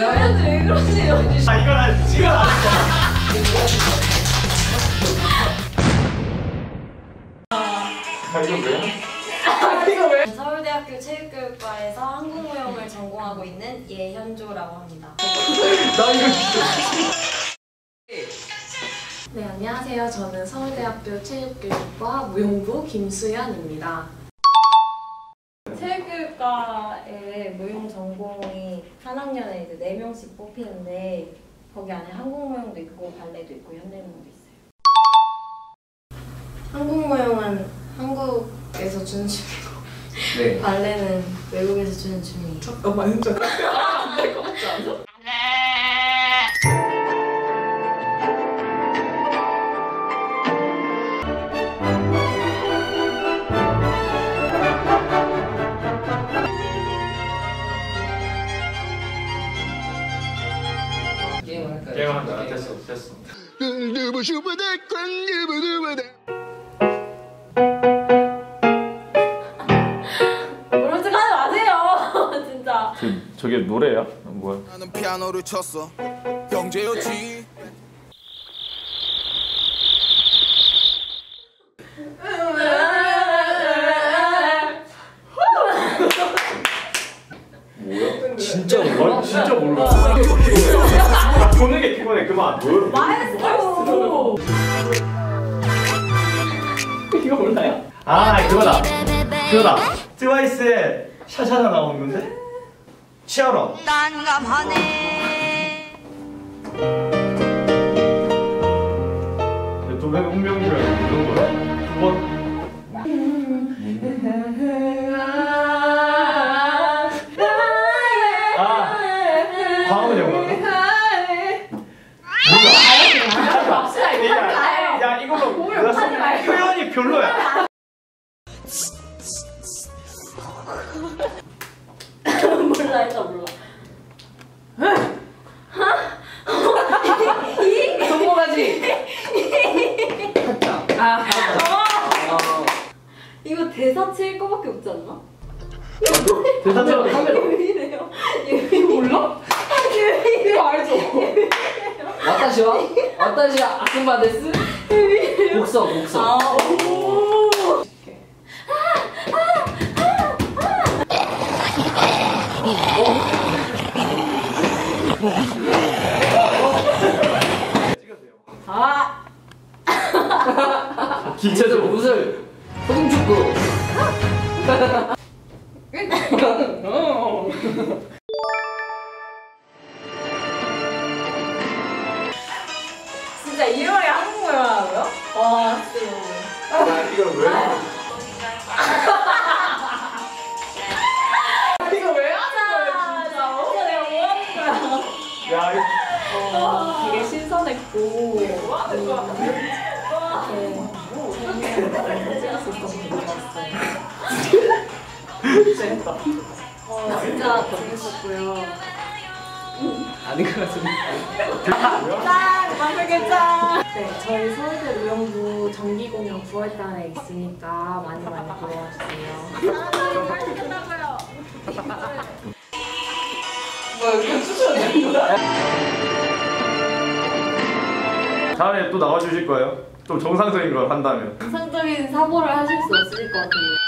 여자들 왜 그러세요? 아 이건 안 지금 안 아 이건 왜요? 서울대학교 체육교육과에서 한국무용을 전공하고 있는 예현조라고 합니다. 나 이거 진짜 네, 안녕하세요. 저는 서울대학교 체육교육과 무용부 김수연입니다. 체육교육과에 무용 전공이 한 학년에 이제 4명씩 뽑히는데 거기 안에 한국무용도 있고 발레도 있고 현대무용도 있어요. 한국무용은 한국에서 주는 춤이고 네 발레는 외국에서 주는 춤이에요. 잠깐만, 진짜. 안될 한다 됐어 됐어 그런 척 하지 마세요, 진짜. 저게 노래야? 뭐야? 나는 피아노를 쳤어 경제였지 진짜 아 몰라? 진짜 몰라 야 보는 게 피곤해 그만 마에스트로. 이거 몰라요? 아 그거다 그거다 트와이스의 샤샤가 나오는 건데? 치아러 도배 운명이면 이런 거야? 두 번 아 광화문 영화 야, 야? 이걸로 표현이 별로야. 몰라, 일단 몰라. 성공하지? 아, 이거 대사 칠 거밖에 없지 않나? 대사처럼 카메라 왜 이래요? 얘 몰라? 이거 알죠? 왔다시와? 곡성 아, 오. 아, 기체적 무술 소금축구 뭐 거야? 어, 진짜 재밌었고요. 아닌 것 같은데 짠! 만들게 짠! 네, 저희 서울대 무용부 정기 공연 9월달에 있으니까 많이 많이 보러 와주세요. 다음에 또 나와주실 거예요? 좀 정상적인 걸 한다면 정상적인 사고를 하실 수 없을 것 같은데.